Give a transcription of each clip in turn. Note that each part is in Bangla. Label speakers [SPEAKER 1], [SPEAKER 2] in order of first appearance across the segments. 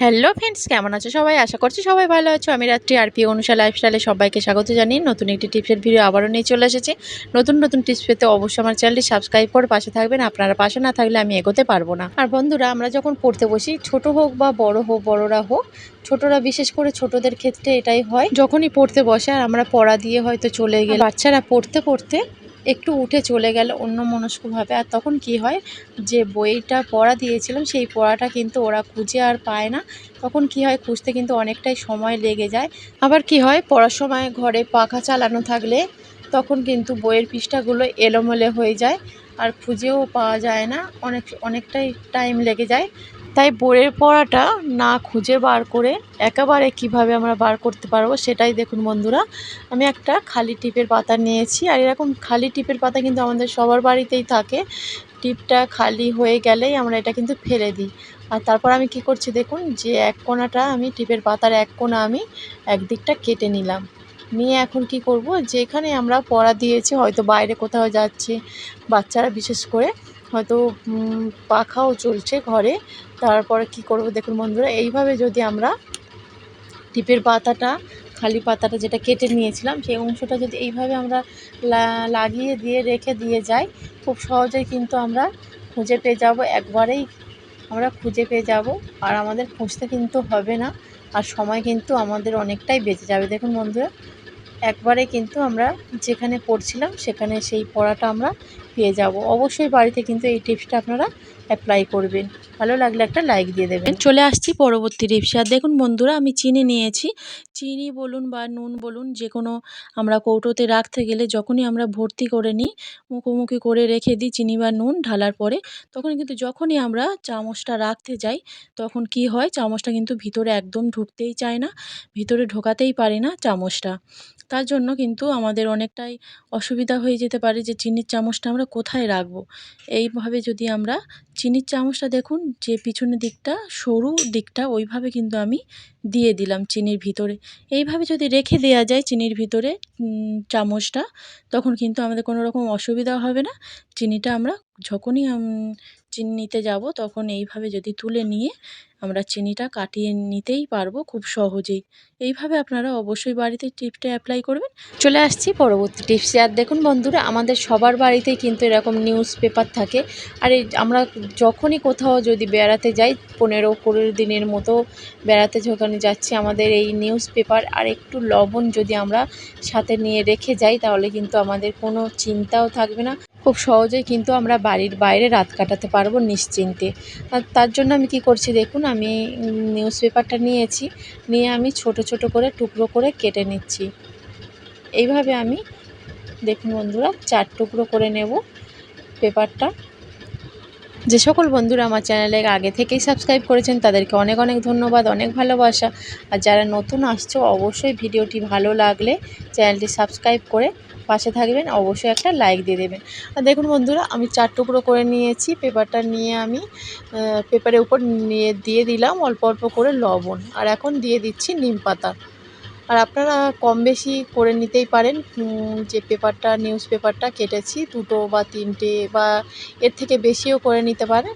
[SPEAKER 1] হ্যালো ফ্রেন্ডস কেমন আছো সবাই? আশা করছি সবাই ভালো আছো। আমি রাত্রি আর পি অনুষা লাইফস্টাইলে সবাইকে স্বাগত জানিয়ে নতুন একটি টিপসের ভিডিও আবারও নিয়ে চলে এসেছি। নতুন নতুন টিপস পেতে অবশ্যই আমার চ্যানেলটি সাবস্ক্রাইব করে পাশে থাকবেন। আপনারা পাশে না থাকলে আমি এগোতে পারব না। আর বন্ধুরা, আমরা যখন পড়তে বসি, ছোট হোক বা বড় হোক, বড়রা হোক, ছোটরা বিশেষ করে ছোটদের ক্ষেত্রে এটাই হয়। যখনই পড়তে বসে আর আমরা পড়া দিয়ে হয়তো চলে গেলে, বাচ্চারা পড়তে পড়তে একটু উঠে চলে গেল অন্য মনস্কভাবে আর তখন কি হয়, যে বইটা পড়া দিয়েছিলাম, সেই পড়াটা কিন্তু ওরা খুঁজে আর পায় না। তখন কি হয়, খুঁজতে কিন্তু অনেকটাই সময় লেগে যায়। আবার কি হয়, পড়ার সময় ঘরে পাখা চালানো থাকলে তখন কিন্তু বইয়ের পৃষ্ঠাগুলো এলোমেলো হয়ে যায়। আর খুঁজেও পাওয়া যায় না, অনেক, অনেকটাই টাইম লেগে যায়। তাই বইয়ের পড়াটা না খুঁজে বার করে একেবারে কীভাবে আমরা বার করতে পারব সেটাই দেখুন বন্ধুরা। আমি একটা খালি টিপের পাতা নিয়েছি আর এরকম খালি টিপের পাতা কিন্তু আমাদের সবার বাড়িতেই থাকে। টিপটা খালি হয়ে গেলেই আমরা এটা কিন্তু ফেলে দিই। আর তারপর আমি কি করছি দেখুন, যে এক কোনাটা আমি টিপের পাতার এক কোনা আমি একদিকটা কেটে নিলাম। নিয়ে এখন কি করব, যেখানে আমরা পড়া দিয়েছি, হয়তো বাইরে কোথাও যাচ্ছে, বাচ্চারা বিশেষ করে হয়তো পাখাও চলছে ঘরে। তারপরে কি করব দেখুন বন্ধুরা, এইভাবে যদি আমরা টিপের পাতাটা, খালি পাতাটা যেটা কেটে নিয়েছিলাম, সেই অংশটা যদি এইভাবে আমরা লাগিয়ে দিয়ে রেখে দিয়ে যাই, খুব সহজেই কিন্তু আমরা খুঁজে পেয়ে যাব। একবারেই আমরা খুঁজে পেয়ে যাব। আর আমাদের খুঁজতে কিন্তু হবে না। আর সময় কিন্তু আমাদের অনেকটাই বেঁচে যাবে। দেখুন বন্ধুরা, একবারে কিন্তু আমরা যেখানে পড়ছিলাম, সেখানে সেই পড়াটা আমরা পেয়ে যাব। অবশ্যই বাড়িতে কিন্তু এই টিপসটা আপনারা অ্যাপ্লাই করবেন। ভালো লাগলে একটা লাইক দিয়ে দেবেন। চলে আসছি পরবর্তী টিপস আর দেখুন বন্ধুরা, আমি চিনি নিয়েছি। চিনি বলুন বা নুন বলুন, যে কোনো আমরা কৌটোতে রাখতে গেলে যখনই আমরা ভর্তি করে নিই, মুখোমুখি করে রেখে দিই চিনি বা নুন ঢালার পরে, তখন কিন্তু যখনই আমরা চামচটা রাখতে যাই, তখন কি হয়, চামচটা কিন্তু ভিতরে একদম ঢুকতেই চায় না, ভিতরে ঢোকাতেই পারে না চামচটা। তার জন্য কিন্তু আমাদের অনেকটাই অসুবিধা হয়ে যেতে পারে যে চিনির চামচটা আমরা কোথায় রাখব? এইভাবে যদি আমরা চিনির চামচটা দেখুন, যে পিছনের দিকটা, সরু দিকটা, ওইভাবে কিন্তু আমি দিয়ে দিলাম চিনির ভিতরে। এইভাবে যদি রেখে দেওয়া যায় চিনির ভিতরে চামচটা, তখন কিন্তু আমাদের কোনো রকম অসুবিধা হবে না। চিনিটা আমরা যখনই চিনি নিতে যাব, তখন এইভাবে যদি তুলে নিয়ে আমরা চিনিটা কাটিয়ে নিতেই পারব খুব সহজেই। এইভাবে আপনারা অবশ্যই বাড়িতে টিপটা অ্যাপ্লাই করবেন। চলে আসছি পরবর্তী টিপস আর দেখুন বন্ধুরা, আমাদের সবার বাড়িতেই কিন্তু এরকম নিউজ পেপার থাকে। আর আমরা যখনই কোথাও যদি বেড়াতে যাই, পনেরো কুড়ি দিনের মতো বেড়াতে যখন যাচ্ছি, আমাদের এই নিউজ পেপার আর একটু লবণ যদি আমরা সাথে নিয়ে রেখে যাই, তাহলে কিন্তু আমাদের কোনো চিন্তাও থাকবে না। খুব সহজেই কিন্তু আমরা বাড়ির বাইরে রাত কাটাতে পারব নিশ্চিন্তে। তার জন্য আমি কি করছি দেখুন, আমি নিউজ পেপারটা নিয়েছি, নিয়ে আমি ছোট ছোট করে টুকরো করে কেটে নিচ্ছি। এইভাবে আমি দেখুন বন্ধুরা, চার টুকরো করে নেব পেপারটা যে সকল বন্ধুরা আমার চ্যানেলে আগে থেকেই সাবস্ক্রাইব করেছেন, তাদেরকে অনেক অনেক ধন্যবাদ, অনেক ভালোবাসা। আর যারা নতুন আসছো, অবশ্যই ভিডিওটি ভালো লাগলে চ্যানেলটি সাবস্ক্রাইব করে পাশে থাকবেন, অবশ্যই একটা লাইক দিয়ে দেবেন। আর দেখুন বন্ধুরা, আমি চার টুকরো করে নিয়েছি, পেপারটা নিয়ে আমি পেপারের উপর নিয়ে দিয়ে দিলাম অল্প অল্প করে লবণ। আর এখন দিয়ে দিচ্ছি নিম পাতা। আর আপনারা কম বেশি করে নিতেই পারেন যে পেপারটা নিউজ পেপারটা কেটেছি, দুটো বা তিনটে বা এর থেকে বেশিও করে নিতে পারেন।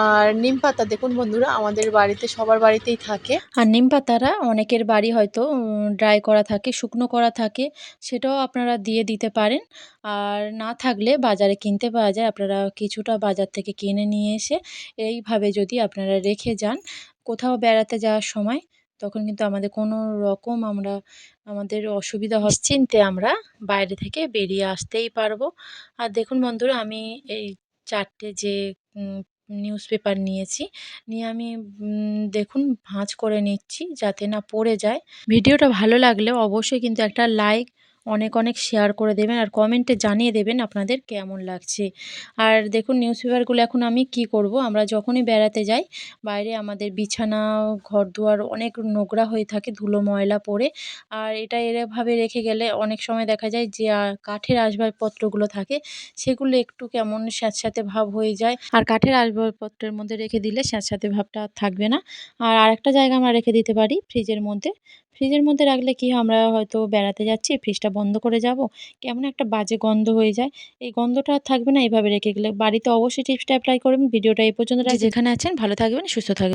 [SPEAKER 1] আর নিম পাতা, দেখুন বন্ধুরা, আমাদের বাড়িতে, সবার বাড়িতেই থাকে। আর নিম পাতারা, অনেকের বাড়ি হয়তো ড্রাই করা থাকে, শুকনো করা থাকে, সেটাও আপনারা দিয়ে দিতে পারেন। আর না থাকলে বাজারে কিনতে পাওয়া যায়, আপনারা কিছুটা বাজার থেকে কিনে নিয়ে এসে, এইভাবে যদি আপনারা রেখে যান, কোথাও বেড়াতে যাওয়ার সময় তখন কিন্তু আমাদের কোনো রকম আমরা আমাদের অসুবিধা চিনতে আমরা বাইরে থেকে বেরিয়ে আসতেই পারব। আর দেখুন বন্ধুরা, আমি এই চারটে যে নিউজ পেপার নিয়েছি, নিয়ে আমি দেখুন ভাঁজ করে নিচ্ছি যাতে না পড়ে যায়। ভিডিওটা ভালো লাগলে অবশ্যই কিন্তু একটা লাইক অনেক অনেক শেয়ার করে দেবেন আর কমেন্টে জানিয়ে দেবেন আপনাদের কেমন লাগছে। আর দেখুন নিউজ পেপারগুলো এখন আমি কি করব? আমরা যখনই বেড়াতে যাই, বাইরে আমাদের বিছানা ঘর দুয়ার অনেক নোংরা হয়ে থাকে, ধুলো ময়লা পড়ে। আর এটা এরভাবে রেখে গেলে অনেক সময় দেখা যায় যে কাঠের আসবাবপত্রগুলো থাকে, সেগুলো একটু কেমন স্যাঁতস্যাঁতে ভাব হয়ে যায়। আর কাঠের আসবাবপত্রের মধ্যে রেখে দিলে স্যাঁতস্যাঁতে ভাবটা থাকবে না। আর আরেকটা জায়গা আমরা রেখে দিতে পারি ফ্রিজের মধ্যে। ফ্রিজের মধ্যে রাখলে কি আমরা হয়তো বেড়াতে যাচ্ছি ফ্রিজটা বন্ধ করে যাব। কেমন একটা বাজে গন্ধ হয়ে যায়। এই গন্ধটা আর থাকবে না এইভাবে রেখে গেলে। বাড়িতে অবশ্যই টিপসটা অ্যাপ্লাই করবেন। ভিডিওটা এই পর্যন্ত যেখানে আছেন ভালো থাকবেন সুস্থ থাকবে